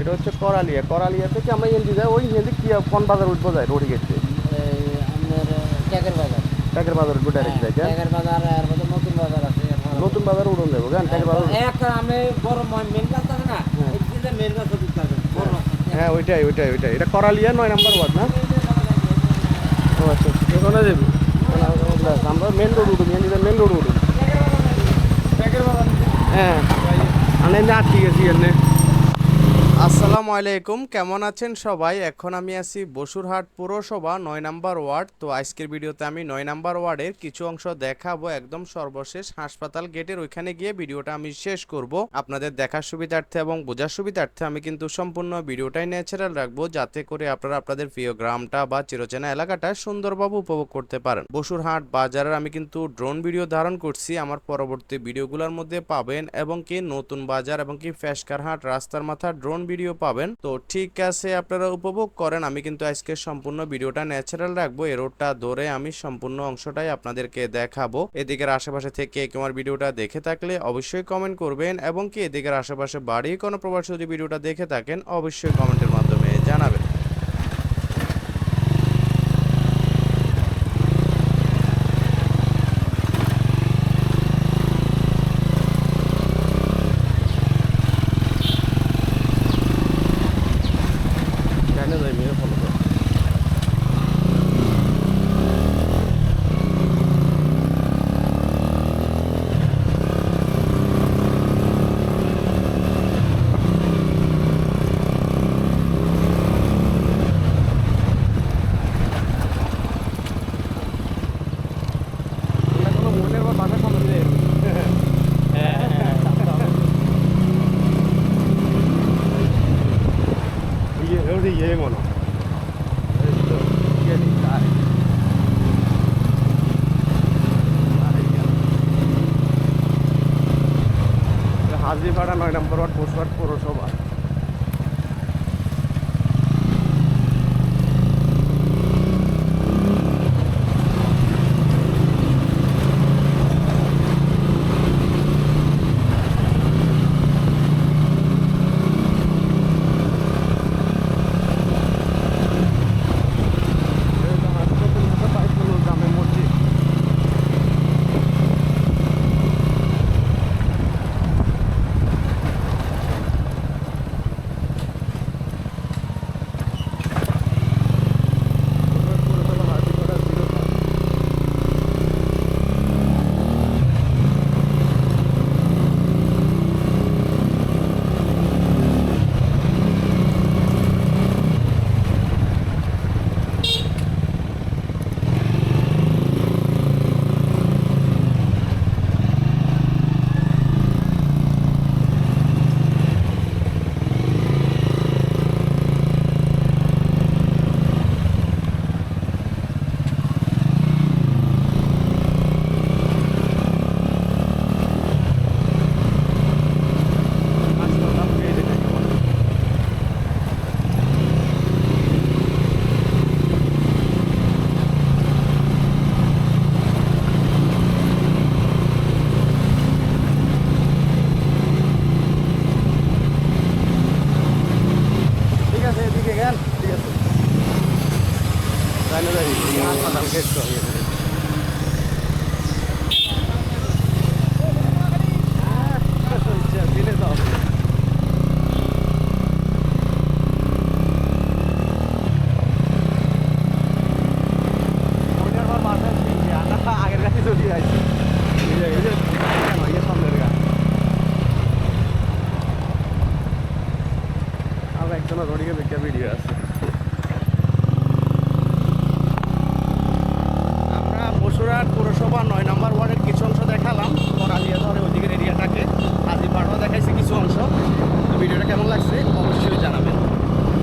এটা হচ্ছে করালিয়া। করালিয়া থেকে আমরা হেলদি যাই ওই হেলদি কি কোন বাজার উঠবো যায় রোডি গেছে ট্যাগের বাজার। টাকের বাজার উঠবো ডাইরেক্ট যাই ট্যাগের বাজার আর মধ্যে নতুন বাজার আছে নতুন বাজার উঠুন যাব কেন? টাকের বাজার এক আমি বড় মেন আছে না হ্যাঁ। এই মেন বড় হ্যাঁ। ওইটাই ওইটাই ওইটাই। এটা করালিয়া নয় নাম্বার ওয়ার্ড না? ও আচ্ছা আচ্ছা। ওখানে যাবি? আমরা মেন রোড উঠুন হেলদি মেন রোড উঠুন ট্যাগের বাজার হ্যাঁ। আমি আটকে গেছি এনে। আসসালামু আলাইকুম, কেমন আছেন সবাই? এখন আমি আছি বসুরহাট পৌরসভা, নয় নাম্বার ওয়ার্ড। তো আজকের ভিডিওতে আমি নয় নাম্বার ওয়ার্ডের কিছু অংশ দেখাবো। একদম সর্বশেষ হাসপাতাল গেটের ওইখানে গিয়ে ভিডিওটা আমি শেষ করব। আপনাদের দেখার সুবিধার্থে এবং বোঝার সুবিধার্থে আমি কিন্তু সম্পূর্ণ ভিডিওটাই ন্যাচারাল রাখব, যাতে করে আপনারা আপনাদের প্রিয় গ্রামটা বা চিরচেনা এলাকাটা সুন্দরভাবে উপভোগ করতে পারেন। বসুরহাট বাজারের আমি কিন্তু ড্রোন ভিডিও ধারণ করছি। আমার পরবর্তী ভিডিওগুলোর মধ্যে পাবেন এবং কি নতুন বাজার এবং কি ফেসকারহাট রাস্তার মাথা ড্রোন ভিডিও পাবেন। তো ঠিক আছে, আপনারা উপভোগ করেন। আমি কিন্তু আজকে সম্পূর্ণ ভিডিওটা ন্যাচারাল রাখব। এ রোডটা ধরে আমি সম্পূর্ণ অংশটাই আপনাদেরকে দেখাবো। এদিকের আশেপাশে থেকে কেউ আমার ভিডিওটা দেখে থাকলে অবশ্যই কমেন্ট করবেন এবং কি এদিকের আশেপাশে বাড়ি কোনো প্রবাসী যদি ভিডিওটা দেখে থাকেন, অবশ্যই কমেন্টের মাধ্যমে জানাবেন জানে যাই মেয়ে ফলো করে এটা কোনো মনের বা বাধা সম্বন্ধে ইয়ে নি, তাই। এটা হাজিপাড়া নয় নম্বর ওয়ার্ড বসুয়াট পৌরসভা সামনের গা। আমরা একজনের রোডিকে ভিডিও আছে পুরসভা নয় নম্বর ওয়ার্ডের